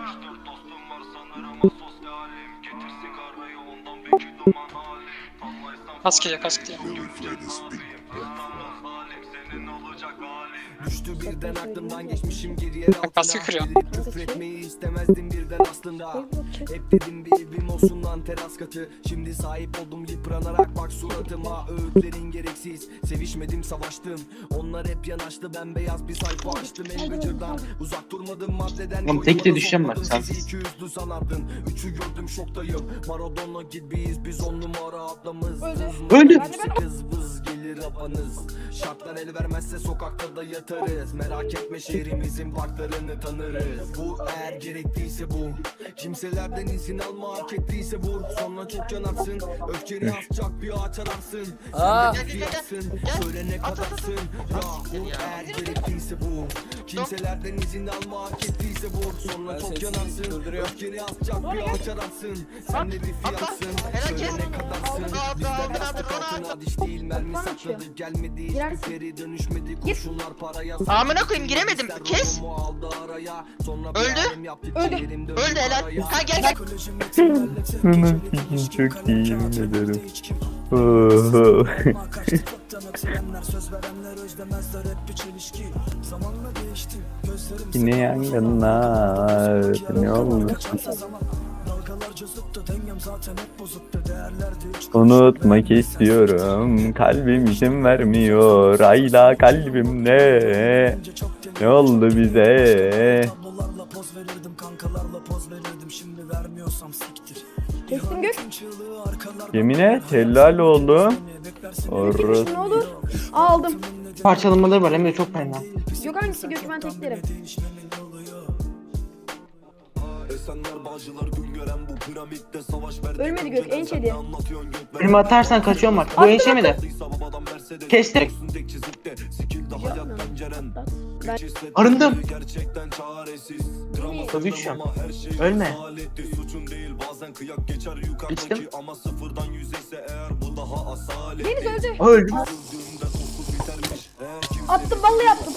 Üç dostum var sanırım. Asosyalim Getir sigarayı ondan peki duman halim Kask ya kask diye. Düştü birden aklımdan geçmişim geriye kırıyor. Küfretmeyi istemezdim birden aslında. Hep dedim bir evim olsun lan teras katı. Şimdi sahip oldum yıpranarak bak suratıma. Öğütlerin gereksiz sevişmedim savaştım. Onlar hep yanaştı ben beyaz bir sayfa açtım. En gıcırdan Uzak durmadım maddeden Oğlum tek de düşeceğim bak, sensiz. sizi iki yüzlü sanardın Üçü gördüm şoktayım. Maradona gibiyiz biz on numara atlamız Öldü. Öldü. Kız vız gelir abanız Şartlar el vermezse sokakta da yatarız Merak etme şehrimizin parklarını tanırız. Bu eğer gerekliyse bu. Kimselerden izin alma hak ettiyse vur. Sonra çok yanarsın Öfkeni asacak bir ağaç ararsın. Sen de fiyatsın Söyle ne kadarsın. Ya bu eğer bu Kimselerden izin alma hak ettiyse vur Sonra çok yanarsın. Öfkeni asacak bir ağaç ararsın Sen de bir fiyatsın. Söyle ne kadarsın. Bizler yastık altına diş değil. Mermi sakladı gelmedi. Hiçbir peri dönüşmedi Kurşunlar paraya Amına koyayım, giremedim. Kes. Öldü. Öldü. Öldü helal. Ha gel gel. Çok iyi yemin ederim. Yine yangınlar. Ne oldu? Unutmak istiyorum. Kalbim izin vermiyor. Ayla kalbimde. Ne oldu bize? Kestim gök. Yemin et helal oldu. Orası. Ne olur. Aldım. Parçalamaları var hem de çok fena. Yok hangisi gökü ben teklerim. Esenler bağcılar gün gören bu piramitte savaş verdi Ölmedi gök en çedi. Anlatıyorsun gök Ölümü atarsan kaçıyorum bak. Bu verdiyse babadan Mercedes Kestim. Olsun tek Arındım. Gerçekten çaresiz Drama Tabii düşeceğim. Ölme. asaletti. Suçun değil bazen kıyak geçer yukarıdaki Geçtim. Ama sıfırdan yüzeyse eğer bu daha asalet Deniz öldü. Öldüm. Attım vallahi yaptım.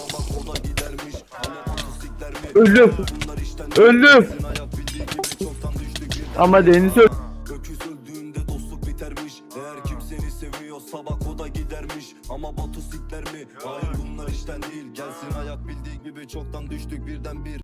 Öldüm. Öldüm. Ama Deniz öldü. Ama Batu sikler mi? Hayır bunlar işten değil Gelsin hayat bildiği gibi çoktan düştük birden bir